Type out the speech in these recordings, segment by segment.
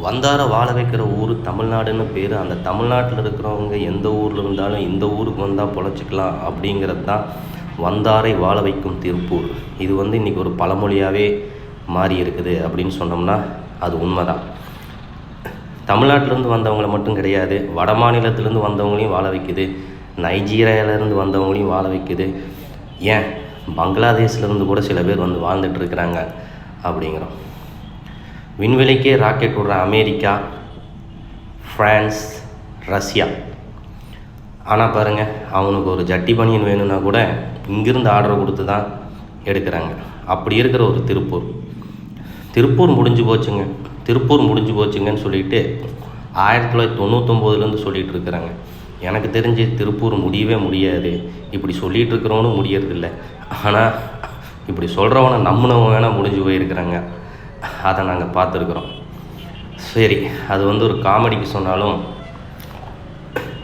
வந்தார வாழ வைக்கிற ஊர் தமிழ்நாடுன்னு பேர். அந்த தமிழ்நாட்டில் இருக்கிறவங்க எந்த ஊரில் இருந்தாலும் இந்த ஊருக்கு வந்தால் பொழைச்சிக்கலாம் அப்படிங்கிறது தான் வந்தாரை வாழ வைக்கும் திருப்பூர். இது வந்து இன்றைக்கி ஒரு பழமொழியாகவே மாறி இருக்குது அப்படின்னு சொன்னோம்னா அது உண்மைதான். தமிழ்நாட்டிலேருந்து வந்தவங்கள மட்டும் கிடையாது வட மாநிலத்திலேருந்து வந்தவங்களையும் வாழ வைக்குது நைஜீரியாவிலேருந்து வந்தவங்களையும் வாழ வைக்குது. ஏன்? பங்களாதேஷ்லேருந்து கூட சில பேர் வந்து வாழ்ந்துட்டு இருக்கிறாங்க அப்படிங்கிறோம். விண்வெளிக்கே ராக்கெட் விடுற அமெரிக்கா ஃப்ரான்ஸ் ரஷ்யா ஆனால் பாருங்கள் அவனுக்கு ஒரு ஜட்டி பனியன் வேணும்னா கூட இங்கிருந்து ஆர்டர் கொடுத்து தான் எடுக்கிறாங்க. அப்படி இருக்கிற ஒரு திருப்பூர். திருப்பூர் முடிஞ்சு போச்சுங்க. திருப்பூர் முடிஞ்சு போச்சுங்கன்னு சொல்லிட்டு ஆயிரத்தி தொள்ளாயிரத்தி தொண்ணூத்தொம்போதுலேருந்து சொல்லிகிட்டு இருக்கிறாங்க. எனக்கு தெரிஞ்சு திருப்பூர் முடியவே முடியாது. இப்படி சொல்லிகிட்டு இருக்கிறவனும் முடியறதில்ல. ஆனால் இப்படி சொல்கிறவனை நம்பினவங்க வேணால் முடிஞ்சு போயிருக்கிறாங்க. அதை நாங்கள் பார்த்துருக்குறோம். சரி அது வந்து ஒரு காமெடிக்கு சொன்னாலும்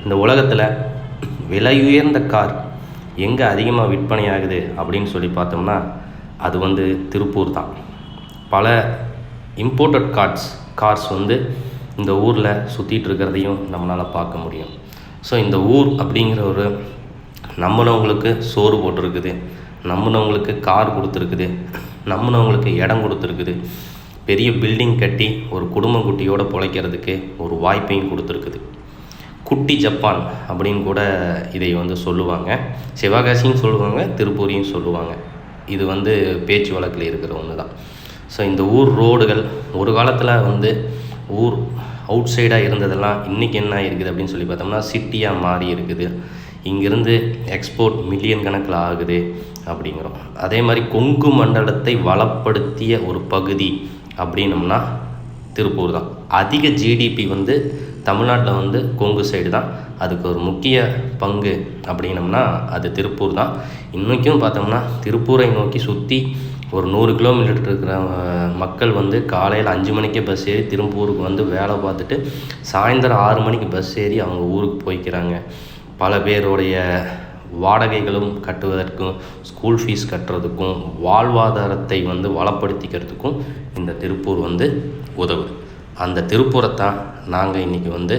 இந்த உலகத்தில் விலை உயர்ந்த கார் எங்கே அதிகமாக விற்பனை ஆகுது அப்படின்னு சொல்லி பார்த்தோம்னா அது வந்து திருப்பூர் தான். பல இம்போர்ட்டட் கார்ஸ் கார்ஸ் வந்து இந்த ஊரில் சுற்றிட்டு இருக்கிறதையும் நம்மளால் பார்க்க முடியும். ஸோ இந்த ஊர் அப்படிங்கிற ஒரு நம்பினவங்களுக்கு சோறு போட்டிருக்குது நம்பினவங்களுக்கு கார் கொடுத்துருக்குது நம்பினவங்களுக்கு இடம் கொடுத்துருக்குது. பெரிய பில்டிங் கட்டி ஒரு குடும்ப குட்டியோடு பிழைக்கிறதுக்கு ஒரு வாய்ப்பையும் கொடுத்துருக்குது. குட்டி ஜப்பான் அப்படின்னு கூட இதை வந்து சொல்லுவாங்க. சிவகாசியும் சொல்லுவாங்க திருப்பூரையும் சொல்லுவாங்க. இது வந்து பேச்சு வழக்கில் இருக்கிற ஒன்று தான் ஸோ இந்த ஊர் ரோடுகள் ஒரு காலத்தில் வந்து ஊர் அவுட் சைடாக இருந்ததெல்லாம் இன்றைக்கி என்ன இருக்குது அப்படின்னு சொல்லி பார்த்தோம்னா சிட்டியாக மாறி இருக்குது. இங்கேருந்து எக்ஸ்போர்ட் மில்லியன் கணக்கில் ஆகுது அப்படிங்கிறோம். அதே மாதிரி கொங்கு மண்டலத்தை வளப்படுத்திய ஒரு பகுதி அப்படின்னம்னா திருப்பூர் தான். அதிக ஜிடிபி வந்து தமிழ்நாட்டில் வந்து கொங்கு சைடு தான். அதுக்கு ஒரு முக்கிய பங்கு அப்படின்னம்னா அது திருப்பூர் தான். இன்றைக்கும் பார்த்தோம்னா திருப்பூரை நோக்கி சுற்றி ஒரு நூறு கிலோமீட்டர் இருக்கிற மக்கள் வந்து காலையில் அஞ்சு மணிக்கே பஸ் ஏறி திருப்பூருக்கு வந்து வேலை பார்த்துட்டு சாயந்தரம் ஆறு மணிக்கு பஸ் ஏறி அவங்க ஊருக்கு போய்க்கிறாங்க. பல பேருடைய வாடகைகளும் கட்டுவதற்கும் ஸ்கூல் ஃபீஸ் கட்டுறதுக்கும் வாழ்வாதாரத்தை வந்து வளப்படுத்திக்கிறதுக்கும் இந்த திருப்பூர் வந்து உதவுது. அந்த திருப்பூரைத்தான் நாங்கள் இன்றைக்கி வந்து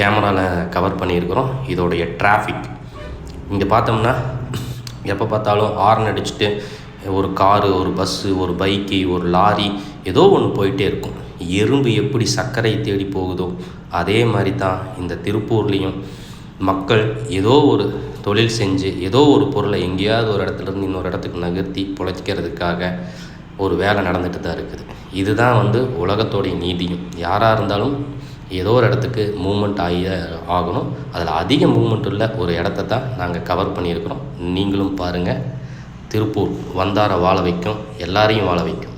கேமராவில் கவர் பண்ணியிருக்கிறோம். இதோடைய டிராஃபிக் இங்கே பார்த்தோம்னா எப்போ பார்த்தாலும் ஹார்ன் அடிச்சுட்டு ஒரு காரு ஒரு பஸ்ஸு ஒரு பைக்கு ஒரு லாரி ஏதோ ஒன்று போயிட்டே இருக்கும். எறும்பு எப்படி சர்க்கரை தேடி போகுதோ அதே மாதிரி தான் இந்த திருப்பூர்லேயும் மக்கள் ஏதோ ஒரு தொழில் செஞ்சு ஏதோ ஒரு பொருளை எங்கேயாவது ஒரு இடத்துல இருந்து இன்னொரு இடத்துக்கு நகர்த்தி பிழைக்கிறதுக்காக ஒரு வேலை நடந்துட்டு தான் இருக்குது. இதுதான் வந்து உலகத்தோடைய நீதியும். யாராக இருந்தாலும் ஏதோ ஒரு இடத்துக்கு மூமெண்ட் ஆகி ஆகணும். அதில் அதிக மூமெண்ட் உள்ள ஒரு இடத்த தான் நாங்கள் கவர் பண்ணியிருக்கிறோம். நீங்களும் பாருங்கள் திருப்பூர் வந்தார வாழ வைக்கும். எல்லாரையும் வாழ வைக்கும்.